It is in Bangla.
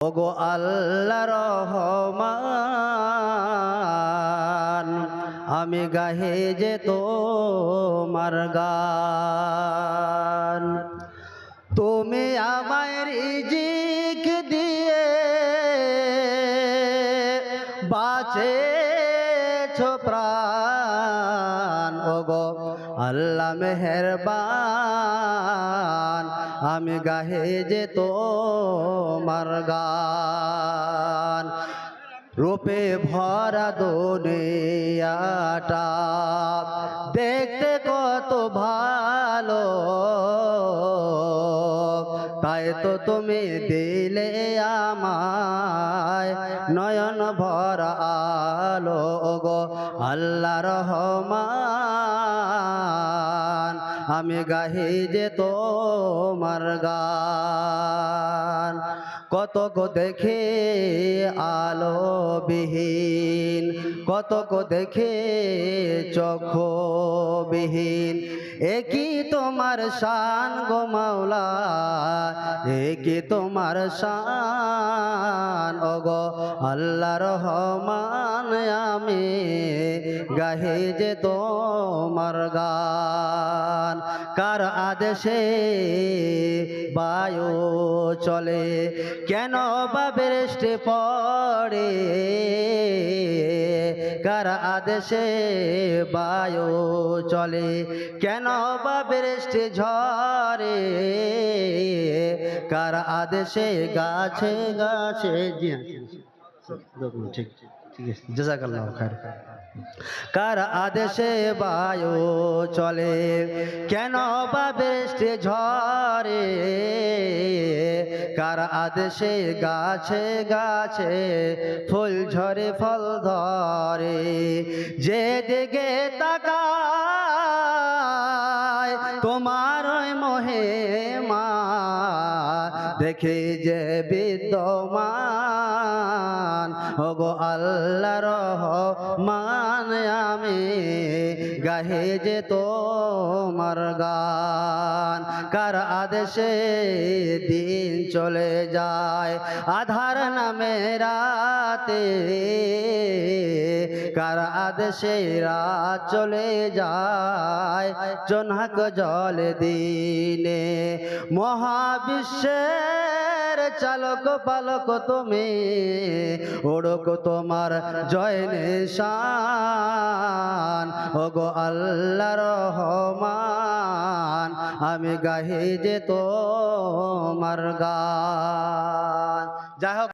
ওগো আল্লাহ রহমান আমি গাহে যে তোমার গান। তুমি আমায় রিজিক দিয়ে বাঁচেছ প্রাণ। ওগো আল্লাহ মেহেরবান আমি গাহে যে তোমার গান। রূপে ভরা দুনিয়াটা দেখতে কত ভালো। তাই তো তুমি দিলে আমায়। নয়ন ভরা আলো গো আল্লাহ রহমান। আমি গাহি যে তোমার গান। কত দেখে আলো বিহীন কত কো দেখে চক্ষু বিহীন একই তোমার শান গো মাওলা? একই তোমার শান? অগ আল্লাহ রহমান, আমি গাহে যে তোমার গান, কার আদেশে বায়ু চলে? কেন বা বৃষ্টি পড়ে? কার আদেশে বায়ু চলে? কেন বা বৃষ্টি ঝরে? কার আদেশে গাছে গাছে ঠিক ঠিক আছে। জাজাকাল্লাহ খায়ের কার আদেশে বায়ু চলে? কেন বা বৃষ্টি ঝরে? কার আদেশে গাছে গাছে ফুল ঝরে, ফল ধরে? যে দিকে তাকায় তোমার মোহে মা দেখে যে বিদ্যমান ওগো আল্লাহ রহমান, আমি গাহে যে তোমার গান, কার আদেশে দিন চলে যায়? আধার নামে রাতে কার আদেশে রাত চলে যায়? জনহাক জল দিনে মহাবিশ্বের চালক পালক তুমি, ওড়ক তোমার জয় নিশান। ওগো আল্লাহ রহমান, আমি গাহি যে তোমার গান। যাই হোক